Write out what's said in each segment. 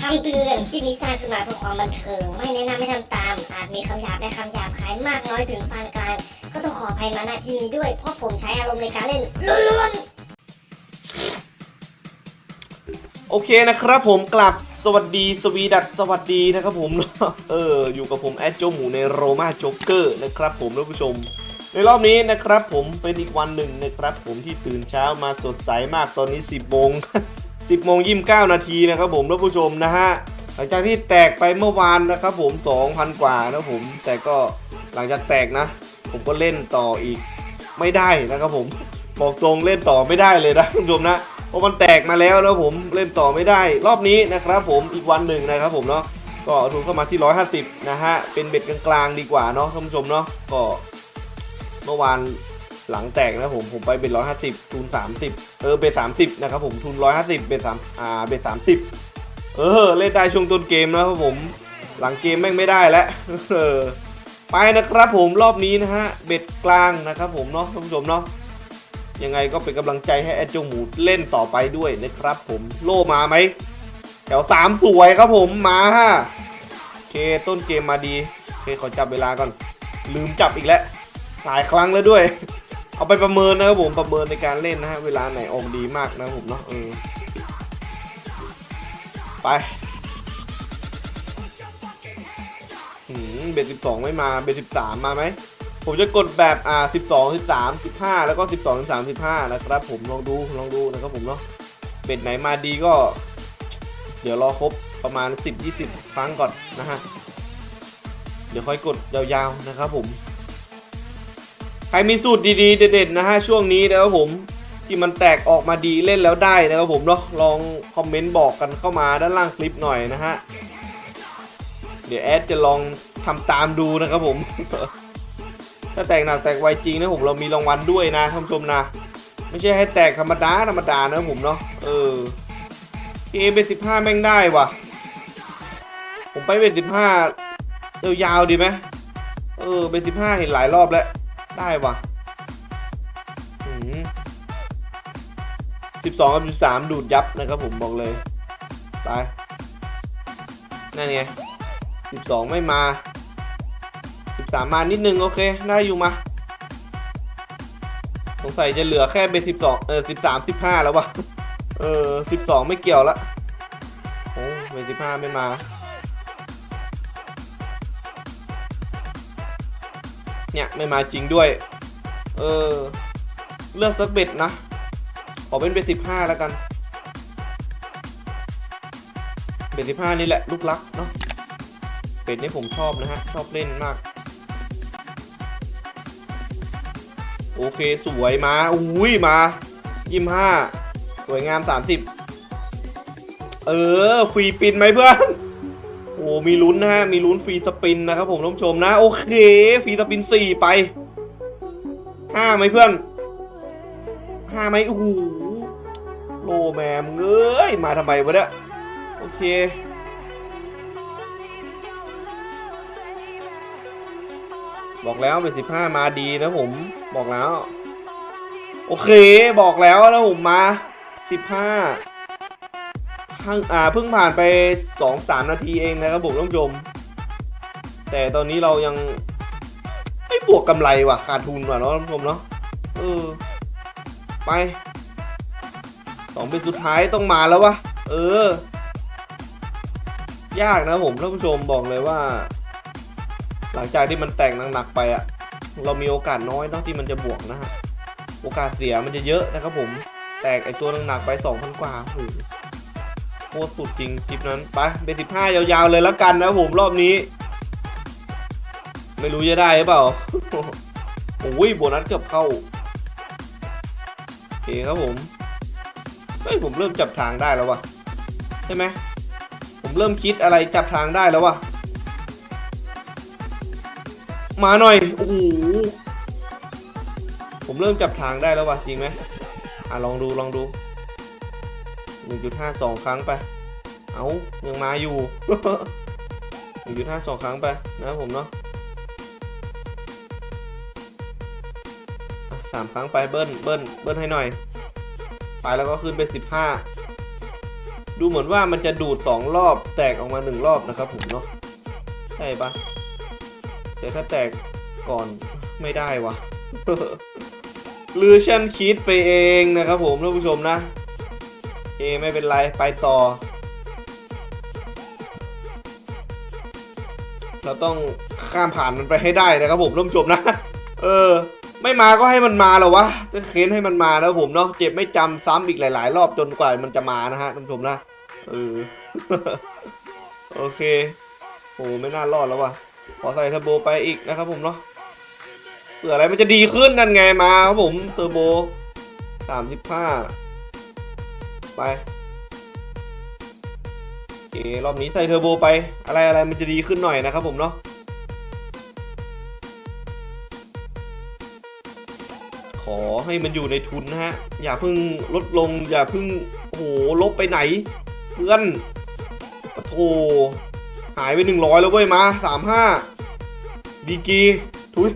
คำเตือนคลิปนี้สร้างขึ้นมาเพื่อความบันเทิง ไม่แนะนำให้ทำตาม อาจมีคำหยาบและคำหยาบคายมากน้อยถึงปานกลาง ก็ต้องขออภัยมาณที่นี้ด้วย เพราะผมใช้อารมณ์ในการเล่นล้วนๆ โอเคนะครับผมกลับสวัสดีสวีดัตสวัสดีนะครับผม เออ อยู่กับผมแอดโจหมูในโรมาโจ๊กเกอร์นะครับผมท่านผู้ชม ในรอบนี้นะครับผมเป็นอีกวันหนึ่งนะครับผมที่ตื่นเช้ามาสดใสมากตอนนี้ 10โมง 10โมง29 นาทีนะครับผมท่านผู้ชมนะฮะหลังจากที่แตกไปเมื่อวานนะครับผม 2,000 กว่านะผม แต่ก็หลังจากแตกนะ ผมก็เล่นต่ออีกไม่ได้นะครับผมบอกตรงเล่นต่อไม่ได้เลยนะท่านผู้ชมนะเพราะมันแตกมาแล้วแล้วผมเล่นต่อไม่ได้ รอบนี้นะครับผมอีกวันหนึ่งนะครับผมเนาะก็ทุนเข้ามาที่ 150 นะฮะ เป็นเบ็ดกลางๆดีกว่าเนาะท่านผู้ชมเนาะก็เมื่อวาน หลังแตกนะผมผมไปเบ็ด150ทุน30เออเบ็ด30นะครับผมทุน150เบ็ด3อ่าเบ็ด30เออเล่นได้ช่วงต้นเกมนะครับผม หลังเกมแม่งไม่ได้แล้วเออไปนะครับผมรอบนี้นะฮะเบ็ดกลางนะครับผมเนาะท่านผู้ชมเนาะยังไงก็เป็นกำลังใจให้แอดจงหมูเล่นต่อไปด้วยนะครับ ผมโล่มาไหมแถวสามสวยครับผมมาฮะโอเคต้นเกมมาดีโอเคขอจับเวลาก่อน ลืมจับอีกแล้วหลายครั้งแล้วด้วย เอาไปประเมินนะครับผมประเมินในการเล่นนะฮะเวลาไหนออกดีมากนะครับผมเนาะเออไปเบสสิบสองไม่มาเบสสิบสามมาไหมผมจะกดแบบอ่า12 13 15แล้วก็12 13 15นะครับผมลองดูลองดูนะครับผมเนาะเป็ดไหนมาดีก็ เดี๋ยวรอครบประมาณ10 20ครั้งก่อนนะฮะเดี๋ยวค่อยกดยาวๆนะครับผม ใครมีสูตรดีๆ เด็ดๆนะฮะช่วงนี้นะครับผมที่มันแตกออกมาดีเล่นแล้วได้นะครับผมเนาะลองคอมเมนต์บอกกันเข้ามาด้านล่างคลิปหน่อยนะฮะเดี๋ยวแอดจะลองทำตามดูนะครับผม ถ้าแตกหนักแตกไวจริงนะผมเรามีรางวัลด้วยนะท่านผู้ชมนะ ไม่ใช่ให้แตกธรรมดาธรรมดานะผมเนาะเออเอเป็นสิบห้าแม่งได้ว่ะ ผมไปเป็นสิบห้ายาวๆดีไหมเออเป็นสิบห้าเห็นหลายรอบแล้ว ได้ว่ะสิบสองกับสิบสามดูดยับนะครับผมบอกเลย ไป นั่นไงสิบสองไม่มาสิบสามมานิดนึง โอเค ได้อยู่มา สงสัยจะเหลือแค่เป็นสิบสองเออสิบสามสิบห้าแล้ววะเออสิบสองไม่เกี่ยวละโอ้เป็นสิบห้าไม่มา เนี่ยไม่มาจริงด้วย เออ เลือกสักเบ็ดนะ ขอเป็นเบ็ดสิบห้าแล้วกัน เบ็ดสิบห้านี่แหละลูกรักเนาะเป็ดนี่ผมชอบนะฮะ ชอบเล่นมาก โอเคสวยมา อุ้ยมายี่ห้าสวยงามสามสิบเออฟรีปินไหมเพื่อน อ้มีลุ้นนะฮะ มีลุ้นฟรีสปินนะครับผมท่านผู้ชมนะ โอเคฟรีสปินสี่ไปห้าไหมเพื่อนห้าไหมโอ้โหโลแมมเอ้ยมาทำไมวะเนี่ยโอเคบอกแล้วเป็นสิบห้ามาดีนะผมบอกแล้ว โอเค บอกแล้วนะผมมาสิบห้า อ่าเพิ่งผ่านไปสองสามนาทีเองนะครับผมท่านผู้ชม แต่ตอนนี้เรายังไม่บวกกำไรว่ะขาดทุนว่ะเนาะท่านผู้ชมเนาะเออไปสองเป็นสุดท้ายต้องมาแล้ววะเออ ยากนะผมท่านผู้ชมบอกเลยว่า หลังจากที่มันแตกหนักๆไปอะเรามีโอกาสน้อยเนาะที่มันจะบวกนะฮะโอกาสเสียมันจะเยอะนะครับผม แตกไอตัวหนักๆไปสองพันกว่าโอ้ โคตรสุดจริงคลิปนั้นไปเป็นสิบห้ายาวๆเลยแล้วกันนะผมรอบนี้ ไม่รู้จะได้หรือเปล่าโอ้ยโบนัสเกือบเข้าโอเคครับผมเฮ้ยผมเริ่มจับทางได้แล้ววะใช่ไหมผมเริ่มคิดอะไรจับทางได้แล้ววะมาหน่อยโอ้โหผมเริ่มจับทางได้แล้ววะจริงไหมอะลองดูลองดู 1.52 ครั้งไป เอายังมาอยู่ 1.52 ครั้งไปนะครับผมเนาะสามครั้งไปเบิ้ลเบิ้ลเบิ้ลให้หน่อย ไปแล้วก็ขึ้นเป็น15 ดูเหมือนว่ามันจะดูดสองรอบแตกออกมาหนึ่งรอบนะครับผมเนาะใช่ปะแต่ถ้าแตกก่อนไม่ได้วะหรือฉันคิดไปเองนะครับผมท่านผู้ชมนะ เอไม่เป็นไร ไปต่อ เราต้องข้ามผ่านมันไปให้ได้นะครับผมท่านผู้ชมนะ เออ ไม่มาก็ให้มันมาเหรอวะจะเค้นให้มันมาแล้วผมเนาะเจ็บไม่จำซ้ำอีกหลาย ๆ รอบจนกว่ามันจะมานะฮะท่านผู้ชมนะเออโอเคโอ้ไม่น่ารอดแล้ววะขอใส่เทอร์โบไปอีกนะครับผมเนาะเผื่ออะไรมันจะดีขึ้นนั่นไงมาครับผมเทอร์โบสามสิบห้า ไปโอเครอบนี้ใส่เทอร์โบไป อะไรอะไรมันจะดีขึ้นหน่อยนะครับผมเนาะขอให้มันอยู่ในทุนนะฮะ อย่าเพิ่งลดลง อย่าเพิ่งโอ้โหลบไปไหน เพื่อนปะโถหายไปหนึ่งร้อยแล้วเว้ยมาสามห้าดีกีทุย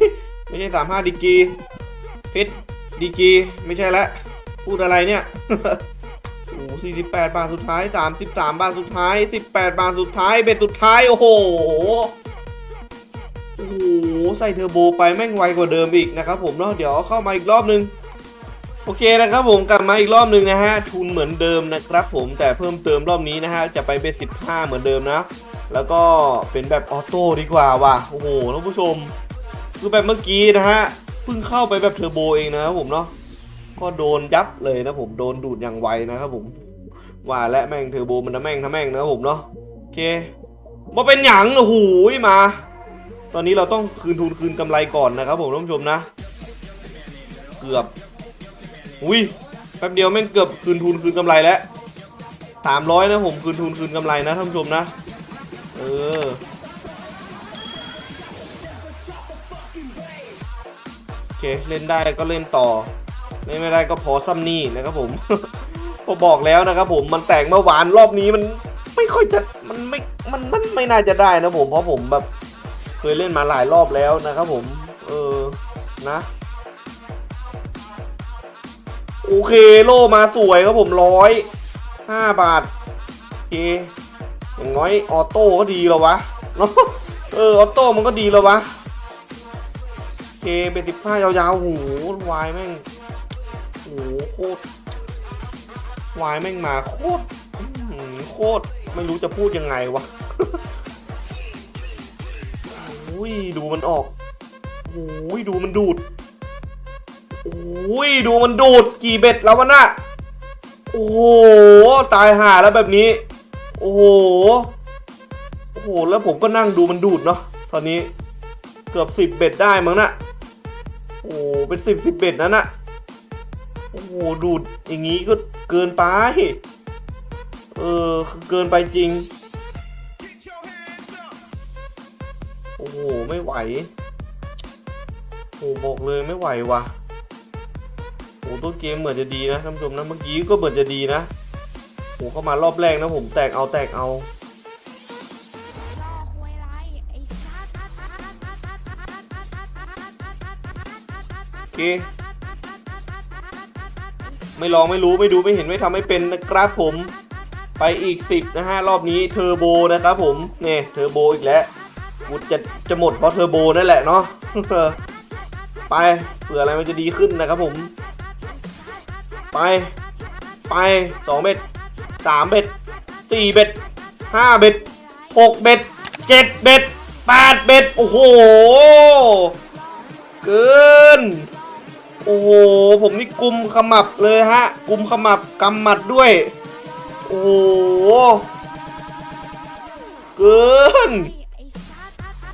ไม่ใช่สามห้าดีกีเพชรดีกีไม่ใช่ละ พูดอะไรเนี่ย โอ้สี่สิบแปดบาทสุดท้ายสามสิบสามบาทสุดท้ายสิบแปดบาทสุดท้ายเบ็ดสุดท้าย โอ้โห โอ้โห ใส่เทอร์โบไปแม่งไวกว่าเดิมอีกนะครับผมเนาะเดี๋ยวเข้ามาอีกรอบนึง โอเคนะครับผมกลับมาอีกรอบนึงนะฮะ ทุนเหมือนเดิมนะครับผมแต่เพิ่มเติมรอบนี้นะฮะ จะไปเป็น15 เหมือนเดิมนะ แล้วก็เป็นแบบออโต้ดีกว่าว่ะ โอ้โหท่านผู้ชม คือแบบเมื่อกี้นะฮะ เพิ่งเข้าไปแบบเทอร์โบเองนะครับผมเนาะก็โดนยับเลยนะผมโดนดูดอย่างไวนะครับผม ว่าและแม่งเทอร์โบมันนะแม่งนะแม่งนะผมเนาะโอเคมาเป็นหยังโอ้โหมา ตอนนี้เราต้องคืนทุนคืนกำไรก่อนนะครับผมท่านผู้ชมนะ เกือบอุ้ยแป๊บเดียวแม่งเกือบคืนทุนคืนกำไรแล้วสามร้อยนะผมคืนทุนคืนกำไรนะท่านผู้ชมนะ เออโอเคเล่นได้ก็เล่นต่อ เล่นไม่ได้ก็พอซ้ำนี่นะครับผม พอบอกแล้วนะครับผมมันแต่งเมื่อวานรอบนี้มันไม่ค่อยจะมันไม่มันมันไม่น่าจะได้นะผมเพราะผมแบบเคยเล่นมาหลายรอบแล้วนะครับผม เออนะโอเคโลมาสวยครับผมร้อยห้าบาทโอเคอย่างน้อยออโต้ก็ดีแล้ววะเนาะเออออโต้มันก็ดีแล้ววะโอเคเป็นสิบห้ายาวๆโหวายแม่งโหโคตร วายแม่งมาโคตรโคตรไม่รู้จะพูดยังไงวะอุ้ยดูมันออกอุ้ยดูมันดูดอุ้ยดูมันดูดกี่เบ็ดแล้ววะน่ะโอ้โหตายห่าแล้วแบบนี้ โอ้โหโอ้โหแล้วผมก็นั่งดูมันดูดเนาะตอนนี้เกือบสิบเบ็ดได้มั้งน่ะโอ้โหเป็นสิบสิบเบ็ดนั้นน่ะโอ้โหดูดอย่างงี้ก็ เกินไป เออเกินไปจริง โอ้โห ไม่ไหว โอ้บอกเลยไม่ไหวว่ะโอ้ต้นเกมเหมือนจะดีนะท่านผู้ชมนะ เมื่อกี้ก็เหมือนจะดีนะโอ้เข้ามารอบแรกนะผมแตกเอาแตกเอาโอเค ไม่ลองไม่รู้ไม่ดูไม่เห็นไม่ทำไม่เป็นนะครับผมไปอีก 10 นะฮะ รอบนี้เทอร์โบนะครับผมเนี่ยเทอร์โบอีกแล้วกูจะจะหมดเพราะเทอร์โบนั่นแหละเนาะไปเผื่ออะไรมันจะดีขึ้นนะครับผม ไป ไปสองเบ็ดสามเบ็ดสี่เบ็ดห้าเบ็ดหกเบ็ดเจ็ดเบ็ดแปดเบ็ดโอ้โห เกิน โอ้โหผมนี่กุมขมับเลยฮะ กุมขมับกำหมัดด้วย โอ้โหเกิน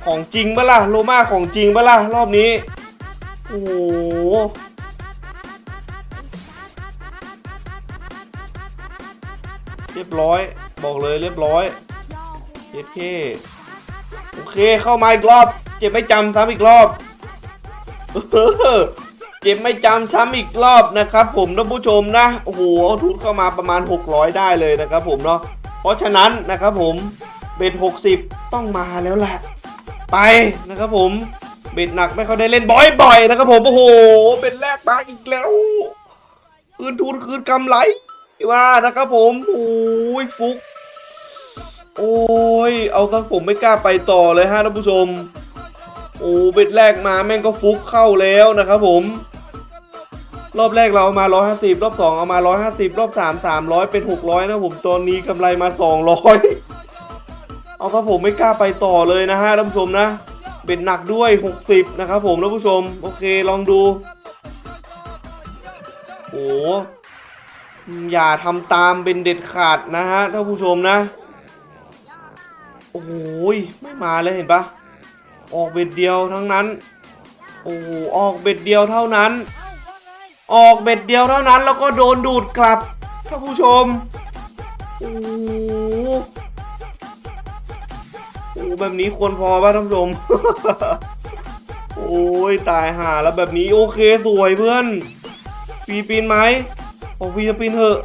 ของจริงเปล่ะโลมาของจริงเปล่ะรอบนี้ โอ้โหเรียบร้อย บอกเลยเรียบร้อยล่อควยเย็ดเคโอเคเข้ามาอีกรอบ เจ็บไม่จำซ้ำอีกรอบ เออเจ็บไม่จำซ้ำอีกรอบนะครับ ผมท่านผู้ชมนะโอ้โหทุนเข้ามาประมาณ 600 ได้เลยนะครับผมเนาะเพราะฉะนั้นนะครับผมเบ็ด60 ต้องมาแล้วแหละไปนะครับผมเบ็ดหนักไม่ค่อยได้เล่นบ่อยๆนะครับผมโอ้โหเป็นแรกมาอีกแล้ว คืนทุนคืนกำไรพี่ว่านะครับผมโอ้ยฟุก โอ้ยเอาครับผมไม่กล้าไปต่อเลยฮะท่านผู้ชมโอ้เบ็ดแรกมาแม่งก็ฟุกเข้าแล้วนะครับผม รอบแรกเราเอามา 150 รอบ 2 เอามา 150 รอบ 3 300 เป็น 600 นะผมตอนนี้กำไรมา 200 เอาครับผมไม่กล้าไปต่อเลยนะฮะท่านผู้ชมนะเบ็ดหนักด้วย 60 นะครับผมท่านผู้ชม โอเคลองดูโอ้อย่าทำตามเป็นเด็ดขาดนะฮะท่านผู้ชมนะ โอ้ยไม่มาเลยเห็นปะออกเบ็ดเดียวทั้งนั้น โอ้โหออกเบ็ดเดียวเท่านั้น ออกเบ็ดเดียวเท่านั้น แล้วก็โดนดูดกลับท่านผู้ชมโอ้โหโอ้แบบนี้ควรพอป่ะท่านผู้ชม โอ้ยตายห่าแล้วแบบนี้โอเคสวยเพื่อนฟรีปีนไหมบอกฟรีจะปีนเถอะ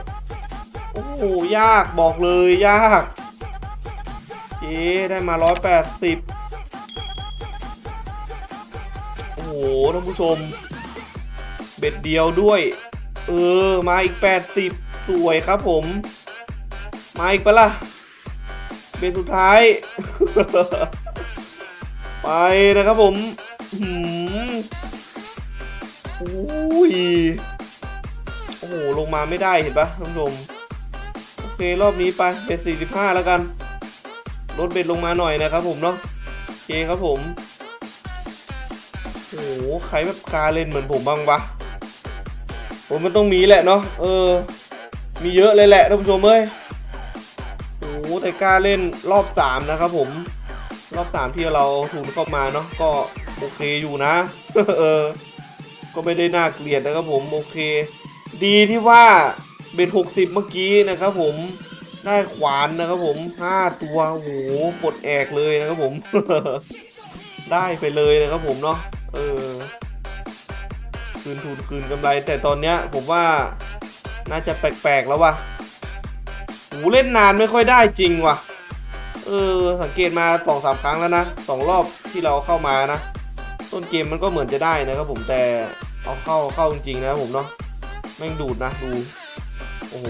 โอ้โหยากบอกเลยยากเอ๊ได้มา 180 โอ้โหท่านผู้ชม เบ็ดเดียวด้วย เออ มาอีก 80 สวยครับผม มาอีกปะล่ะ เบ็ดสุดท้าย ไปนะครับผมหืมโอ้ย โอ้โห ลงมาไม่ได้เห็นปะท่านผู้ชมโอเค รอบนี้ไป เบ็ด 45 แล้วกัน ลดเบ็ดลงมาหน่อยนะครับผมเนาะโอเคครับผมโอ้โห ใครแบบกาเล่นเหมือนผมบ้างวะ ผมมันต้องมีแหละเนาะเออ มีเยอะเลยแหละท่านผู้ชมเอ้ยโอ้โหแต่กล้าเล่นรอบสามนะครับผมรอบสามที่เราถูกเข้ามาเนาะก็โอเคอยู่นะเออก็ไม่ได้น่าเกลียดนะครับผมโอเค ดีที่ว่าเบ็ดหกสิบเมื่อกี้นะครับผมได้ขวานนะครับผมห้าตัวโอ้โหปลดแอกเลยนะครับผม ได้ไปเลยนะครับผมเนาะเออ คืนทุนคืนกำไร แต่ตอนเนี้ยผมว่าน่าจะแปลกๆแล้วว่ะโหเล่นนานไม่ค่อยได้จริงว่ะ เออ สังเกตมาสองสามครั้งแล้วนะสองรอบที่เราเข้ามานะ ต้นเกมมันก็เหมือนจะได้นะครับผมแต่เอาเข้าเข้าจริงๆนะผมเนาะแม่งดูดนะดูโอ้โห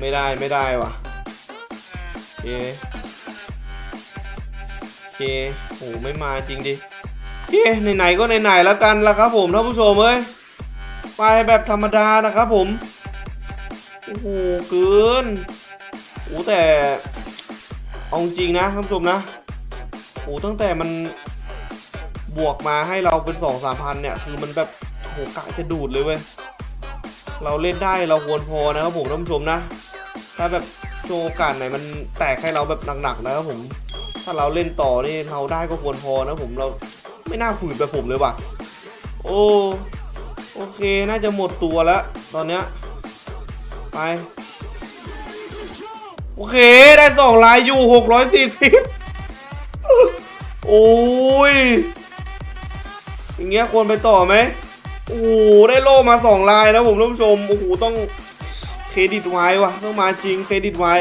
ไม่ได้ไม่ได้ว่ะโอเคโอเคโอ้ไม่มาจริงดิ เคไหนๆก็ไหนๆแล้วกันละครับผมท่านผู้ชมเอ้ยไปแบบธรรมดานะครับผม โอ้โหเกินโอ้แต่เอาจริงนะท่านผู้ชมนะโอ้ตั้งแต่มันบวกมาให้เราเป็นสองสามพันเนี่ย คือมันแบบโหกะจะดูดเลยเว้ยเราเล่นได้เราควรพอนะครับผมท่านผู้ชมนะ ถ้าแบบโชว์กาสไหนมันแตกให้เราแบบหนักๆนะครับผม ถ้าเราเล่นต่อนี่เราได้ก็ควรพอนะผมเรา ไม่น่าฝืนแบบผมเลยว่ะ โอ้โอเคน่าจะหมดตัวแล้ว ตอนเนี้ยไป โอเคได้สองลายอยู่หกร้อยสี่สิบโอ้ยอย่างเงี้ยควรไปต่อไหมโอ้ได้โล่มาสองลายนะผมท่านผู้ชมโอ้โหต้องเครดิตไว้ว่ะต้องมาจริงเครดิตไว้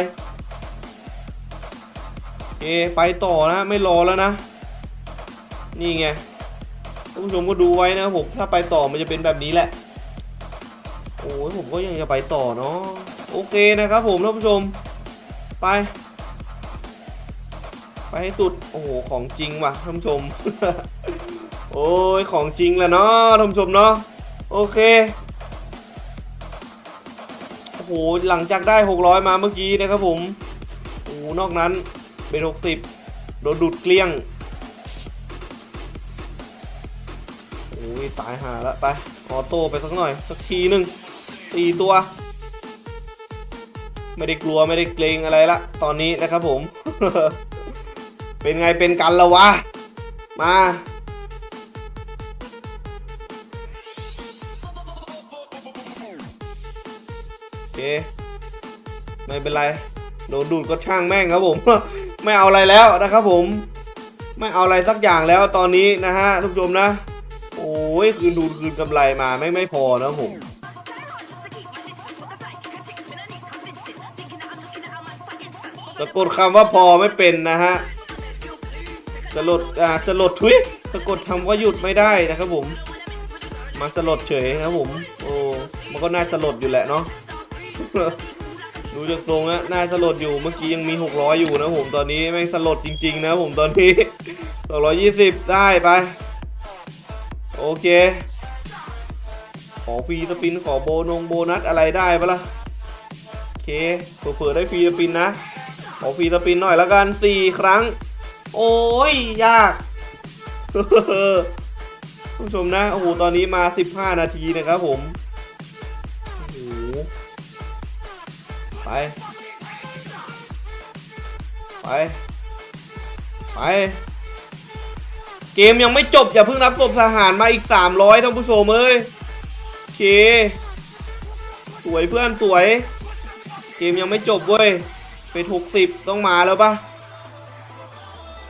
เอไปต่อนะไม่รอแล้วนะ นี่ไงท่านผู้ชมก็ดูไว้นะผมถ้าไปต่อมันจะเป็นแบบนี้แหละ โอ้ยผมก็ยังจะไปต่อเนาะโอเคนะครับผมท่านผู้ชมไป ไปให้สุดโอ้โหของจริงว่ะท่านผู้ชม โอ้ยของจริงแหละเนาะท่านผู้ชมเนาะโอเคโอ้โหหลังจากได้ 600 มาเมื่อกี้นะครับผมโอ้นอกนั้นเป็น 60 โดนดูดเกลี้ยง ยตายหาล้วไปออโต้ไปสักหน่อย สักทีหนึ่งสี่ตัว ไม่ได้กลัวไม่ได้เกรงอะไรละตอนนี้นะครับผม เป็นไงเป็นกันละวะ มาโอเคไม่เป็นไรโดนดูดก็ช่างแม่งครับผม ไม่เอาอะไรแล้วนะครับผม ไม่เอาอะไรสักอย่างแล้วตอนนี้นะฮะทุกชมนะ อ้ยคืนดูคืนกำไรมาไม่ไม่พอนะผมสะกดคำว่าพอไม่เป็นนะฮะสลดอ่าสลดทุยสะกดคำว่าหยุดไม่ได้นะครับผม มาสลดเฉยนะผม โอ้มันก็น่าสลดอยู่แหละเนาะดูจากตรงนะน่าสลดอยู่เมื่อกี้ยังมี 600 อยู่นะผมตอนนี้แม่งสลดจริง ๆ นะผมตอนนี้ 220 ได้ไป โอเค ขอฟรีสปินขอโบนงโบนัสอะไรได้ปะล่ะโอเคเผื่อได้ฟรีสปินนะ ขอฟรีสปินหน่อยล้วกันสี่ครั้ง โอ้ย ยากผู้ชมนะ โอ้โห ตอนนี้มา 15 นาทีนะครับผม โอ้โห ไป ไป ไป เกมยังไม่จบอย่าเพิ่งรับศพทหารมาอีก 300ท่านผู้ชมเอ้ยโอเค สวยเพื่อนสวย เกมยังไม่จบเว้ยเป็นหกสิบต้องมาแล้วปะ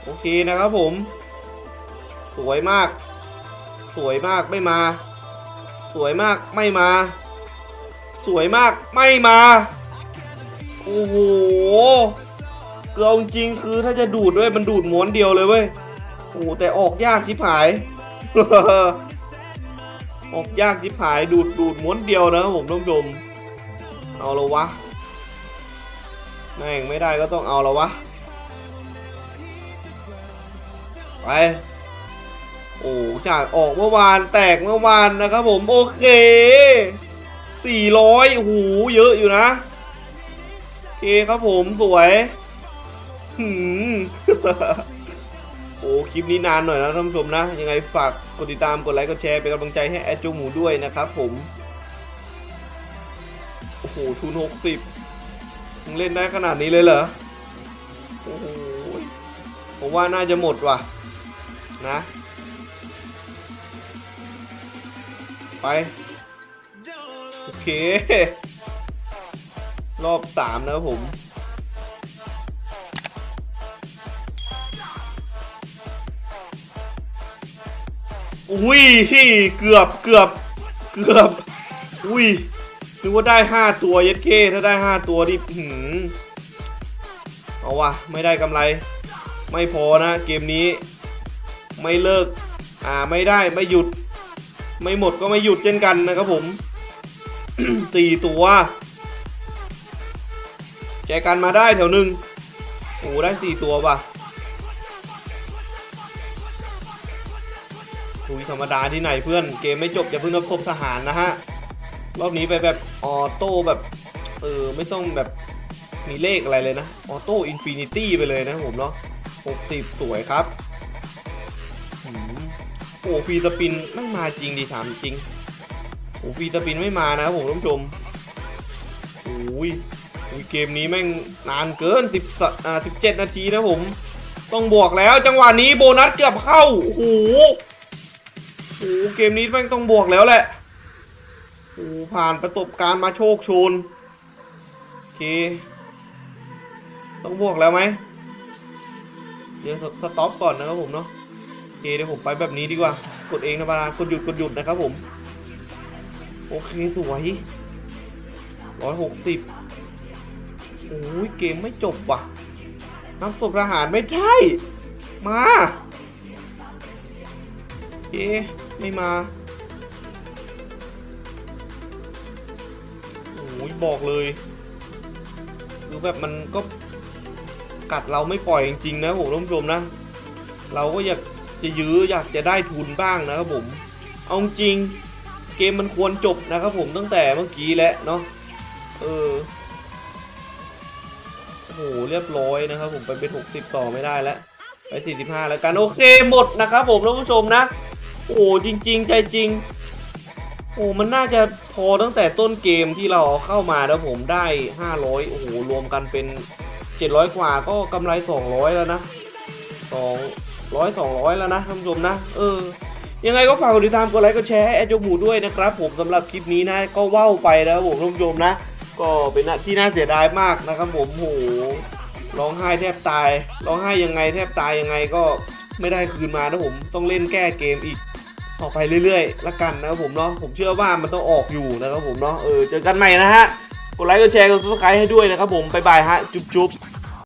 โอเคนะครับผม สวยมาก สวยมากไม่มา สวยมากไม่มา สวยมากไม่มาโอ้โหเกลือจริงคือถ้าจะดูดด้วยมันดูดม้วนเดียวเลยเว้ย โอ้แต่ออกยากชิบหาย ออกยากชิบหายดูดดูดม้วนเดียวนะครับผมท่านผู้ชมเอาละวะแม่งไม่ได้ก็ต้องเอาละวะ ไป โอ้จากออกเมื่อวานแตกเมื่อวานนะครับผมโอเค 400โอ้โหเยอะอยู่นะโอเคครับผมสวยหืม อ้คลิปนี้นานหน่อยนะท่านผู้ชมนะ ยังไงฝากกดติดตามกดไลค์กดแชร์เป็นกำลังใจให้แอดจูหมูด้วยนะครับผม โอ้โหทุนหกสิบมึงเล่นได้ขนาดนี้เลยเหรอ โอ้โหผมว่าน่าจะหมดว่ะ นะ ไป โอเค รอบสามนะผม อุ้ยเกือบเกือบเกือบอุ้ยนึกว่าได้ห้าตัวเย็ดเคถ้าได้ห้าตัวดิหืมเอาวะไม่ได้กำไร ไม่พอนะ เกมนี้ไม่เลิก อ่าไม่ได้ไม่หยุด ไม่หมดก็ไม่หยุดเช่นกันนะครับผมสี่ตัว แจกันมาได้แถวหนึ่งโอ้ได้สี่ตัวป่ะ คุยธรรมดาที่ไหนเพื่อนเกมไม่จบอย่าเพิ่งนับศพทหารนะฮะรอบนี้ไปแบบออโต้แบบเออไม่ต้องแบบมีเลขอะไรเลยนะออโต้อินฟินิตี้ไปเลยนะผมเนาะหกสิบสวยครับโอ้ฟรีสปินไม่มาจริงดีถามจริงโอ้ฟรีสปินไม่มานะครับผมท่านผู้ชมโอ้ยโอ้ยเกมนี้แม่งนานเกินสิบอ่าสิบเจ็ดนาทีนะผม ต้องบวกแล้วจังหวะนี้โบนัสเกือบเข้าโอ้โห โอ้โหเกมนี้แม่งต้องบวกแล้วแหละโอ้ผ่านประสบการณ์มาโชคชนโอเค ต้องบวกแล้วไหมเดี๋ยวสต็อปก่อนนะครับผมเนาะโอเคเดี๋ยวผมไปแบบนี้ดีกว่า กดเองธรรมดากดหยุดกดหยุดนะครับผม โอเคสวยร้อยหกสิบโอ้ยเกมไม่จบว่ะนักศพทหารไม่ใช่ มาโอเค ไม่มาโอ้ยบอกเลยคือแบบมันก็กัดเราไม่ปล่อยจริงๆนะผมท่านผู้ชมนะ เราก็อยากจะยื้ออยากจะได้ทุนบ้างนะครับผม เอาจริงเกมมันควรจบนะครับผมตั้งแต่เมื่อกี้แล้วเนาะเออโอ้โหเรียบร้อยนะครับผมไปเป็น 60 ต่อไม่ได้แล้วไป45 แล้วกันโอเคหมดนะครับผมท่านผู้ชมนะ โอ้จริง ๆ ใจจริง โอ้มันน่าจะพอตั้งแต่ต้นเกมที่เราเอาเข้ามาแล้วผมได้ 500 โอ้โหรวมกันเป็น 700 กว่าก็กำไร 200 แล้วนะ 200 200 แล้วนะท่านผู้ชมนะ เออ ยังไงก็ฝากกดติดตามกดไลค์กดแชร์ให้แอดโจหมูด้วยนะครับ ผมสำหรับคลิปนี้นะก็ว่าวไปนะครับผมท่านผู้ชมนะ ก็เป็นที่น่าเสียดายมากนะครับผมโหร้องไห้แทบตาย ร้องไห้ยังไงแทบตายยังไงก็ไม่ได้คืนมานะผม ต้องเล่นแก้เกมอีก ต่อไปเรื่อยๆ ละกันนะครับผมเนาะผมเชื่อว่ามันต้องออกอยู่นะครับผมเนาะเออเจอกันใหม่นะฮะกดไลค์กดแชร์กดซับสไครต์ให้ด้วยนะครับผมบ๊ายบายฮะจุ๊บๆ